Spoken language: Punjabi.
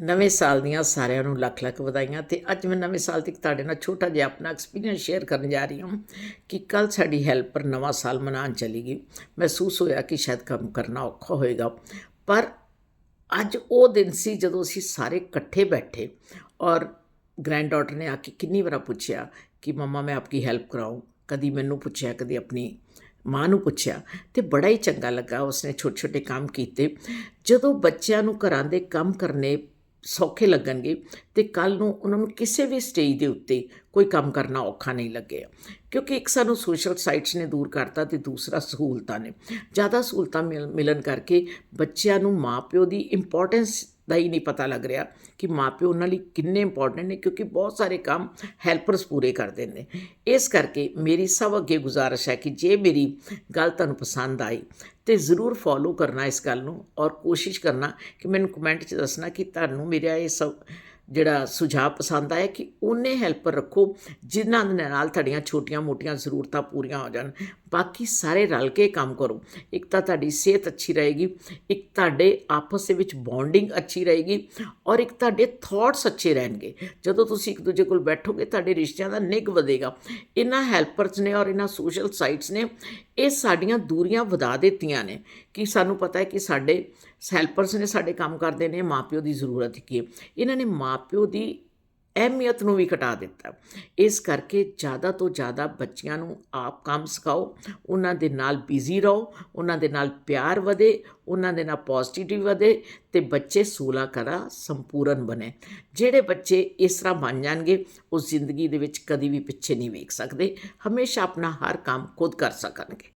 ਨਵੇਂ ਸਾਲ ਦੀਆਂ ਸਾਰਿਆਂ ਨੂੰ ਲੱਖ ਲੱਖ ਵਧਾਈਆਂ ਤੇ ਅੱਜ ਮੈਂ ਨਵੇਂ ਸਾਲ ਤੇ ਤੁਹਾਡੇ ਨਾਲ ਛੋਟਾ ਜਿਹਾ ਆਪਣਾ ਐਕਸਪੀਰੀਅੰਸ ਸ਼ੇਅਰ ਕਰਨ ਜਾ ਰਹੀ ਹਾਂ ਕਿ ਕੱਲ ਸਾਡੀ ਹੈਲਪਰ ਨਵਾਂ ਸਾਲ ਮਨਾਉਣ ਚਲੀ ਗਈ। ਮਹਿਸੂਸ ਹੋਇਆ ਕਿ ਸ਼ਾਇਦ ਕੰਮ ਕਰਨਾ ਔਖਾ ਹੋਏਗਾ। ਪਰ ਅੱਜ ਉਹ ਦਿਨ ਸੀ ਜਦੋਂ ਅਸੀਂ ਸਾਰੇ ਇਕੱਠੇ ਬੈਠੇ ਔਰ ਗ੍ਰੈਂਡ ਡਾਟਰ ਨੇ ਆ ਕੇ ਕਿੰਨੀ ਵਾਰ ਪੁੱਛਿਆ ਕਿ ਮਮਾ ਮੈਂ ਆਪਕੀ ਹੈਲਪ ਕਰਾਉਂ ਕਦੀ ਮੈਨੂੰ ਪੁੱਛਿਆ, ਕਦੀ ਆਪਣੀ ਮਾਂ ਨੂੰ ਪੁੱਛਿਆ ਤੇ ਬੜਾ ਹੀ ਚੰਗਾ ਲੱਗਾ। ਉਸਨੇ ਛੋਟੇ ਛੋਟੇ ਕੰਮ ਕੀਤੇ। ਜਦੋਂ ਬੱਚਿਆਂ ਨੂੰ ਘਰਾਂ ਦੇ ਕੰਮ ਕਰਨੇ ਸੌਖੇ ਲੱਗਣਗੇ ਤੇ ਕੱਲ ਨੂੰ ਉਹਨਾਂ ਨੂੰ ਕਿਸੇ ਵੀ ਸਟੇਜ ਦੇ ਉੱਤੇ ਕੋਈ ਕੰਮ ਕਰਨਾ ਔਖਾ ਨਹੀਂ ਲੱਗੇਗਾ ਕਿਉਂਕਿ ਇੱਕ ਸਾਨੂੰ ਸੋਸ਼ਲ ਸਾਈਟਸ ਨੇ ਦੂਰ ਕਰਤਾ ਤੇ ਦੂਸਰਾ ਸਹੂਲਤਾਂ ਨੇ। ਜ਼ਿਆਦਾ ਸਹੂਲਤਾਂ ਮਿਲ- ਮਿਲਣ ਕਰਕੇ ਬੱਚਿਆਂ ਨੂੰ ਮਾਪਿਓ ਦੀ ਇੰਪੋਰਟੈਂਸ ਦਾ ਹੀ ਨਹੀਂ ਪਤਾ ਲੱਗ ਰਿਹਾ ਕਿ ਮਾਪਿਓ ਉਹਨਾਂ ਲਈ ਕਿੰਨੇ ਇੰਪੋਰਟੈਂਟ ਨੇ, ਕਿਉਂਕਿ ਬਹੁਤ ਸਾਰੇ ਕੰਮ ਹੈਲਪਰਸ ਪੂਰੇ ਕਰਦੇ ਨੇ। ਇਸ ਕਰਕੇ ਮੇਰੀ ਸਭ ਅੱਗੇ ਗੁਜ਼ਾਰਿਸ਼ ਹੈ ਕਿ ਜੇ ਮੇਰੀ ਗੱਲ ਤੁਹਾਨੂੰ ਪਸੰਦ ਆਈ, ਤੇ ਜ਼ਰੂਰ ਫੋਲੋ ਕਰਨਾ ਇਸ ਗੱਲ ਨੂੰ, ਔਰ ਕੋਸ਼ਿਸ਼ ਕਰਨਾ ਕਿ ਮੈਨੂੰ ਕਮੈਂਟ 'ਚ ਦੱਸਣਾ ਕਿ ਤੁਹਾਨੂੰ ਮੇਰਾ ਇਹ ਸਭ ਜਿਹੜਾ ਸੁਝਾਅ ਪਸੰਦ ਆਇਆ ਕਿ ਉਹਨੇ ਹੈਲਪਰ ਰੱਖੋ, ਜਿਨ੍ਹਾਂ ਦੇ ਨਾਲ ਤੁਹਾਡੀਆਂ ਛੋਟੀਆਂ-ਮੋਟੀਆਂ ਜ਼ਰੂਰਤਾਂ ਪੂਰੀਆਂ ਹੋ ਜਾਣ। ਬਾਕੀ ਸਾਰੇ ਰਲ ਕੇ ਕੰਮ ਕਰੋ। ਇੱਕ ਤਾਂ ਤੁਹਾਡੀ ਸਿਹਤ ਅੱਛੀ ਰਹੇਗੀ, ਇੱਕ ਤੁਹਾਡੇ ਆਪਸ ਦੇ ਵਿੱਚ ਬੌਂਡਿੰਗ ਅੱਛੀ ਰਹੇਗੀ ਔਰ ਇੱਕ ਤੁਹਾਡੇ ਥਾਟਸ ਅੱਛੇ ਰਹਿਣਗੇ। ਜਦੋਂ ਤੁਸੀਂ ਇੱਕ ਦੂਜੇ ਕੋਲ ਬੈਠੋਗੇ, ਤੁਹਾਡੇ ਰਿਸ਼ਤਿਆਂ ਦਾ ਨਿੱਘ ਵਧੇਗਾ। ਇਹਨਾਂ ਹੈਲਪਰਸ ਨੇ ਔਰ ਇਹਨਾਂ ਸੋਸ਼ਲ ਸਾਈਟਸ ਨੇ ਇਹ ਸਾਡੀਆਂ ਦੂਰੀਆਂ ਵਧਾ ਦਿੱਤੀਆਂ ਨੇ ਕਿ ਸਾਨੂੰ ਪਤਾ ਹੈ ਕਿ ਸਾਡੇ ਹੈਲਪਰਸ ਨੇ ਸਾਡੇ ਕੰਮ ਕਰਦੇ ਨੇ, ਮਾਪਿਓ ਦੀ ਜ਼ਰੂਰਤ ਕੀ ਹੈ। ਇਹਨਾਂ ਨੇ ਮਾਂ ਮਾਪਿਓ ਦੀ ਅਹਿਮੀਅਤ ਨੂੰ ਵੀ ਘਟਾ ਦਿੱਤਾ। ਇਸ ਕਰਕੇ ਜ਼ਿਆਦਾ ਤੋਂ ਜ਼ਿਆਦਾ ਬੱਚਿਆਂ ਨੂੰ ਆਪ ਕੰਮ ਸਿਖਾਓ, ਉਹਨਾਂ ਦੇ ਨਾਲ ਬਿਜ਼ੀ ਰਹੋ, ਉਹਨਾਂ ਦੇ ਨਾਲ ਪਿਆਰ ਵਧੇ, ਉਹਨਾਂ ਦੇ ਨਾਲ ਪੋਜ਼ਿਟਿਵਿਟੀ ਵਧੇ ਤੇ ਬੱਚੇ ਸੂਲਾ ਕਰਾ ਸੰਪੂਰਨ ਬਣੇ। ਜਿਹੜੇ ਬੱਚੇ ਇਸ ਤਰ੍ਹਾਂ ਬਣ ਜਾਣਗੇ, ਉਹ ਜ਼ਿੰਦਗੀ ਦੇ ਵਿੱਚ ਕਦੀ ਵੀ ਪਿੱਛੇ ਨਹੀਂ ਵੇਖ ਸਕਦੇ। ਹਮੇਸ਼ਾ ਆਪਣਾ ਹਰ ਕੰਮ ਖੁਦ ਕਰ ਸਕਣਗੇ।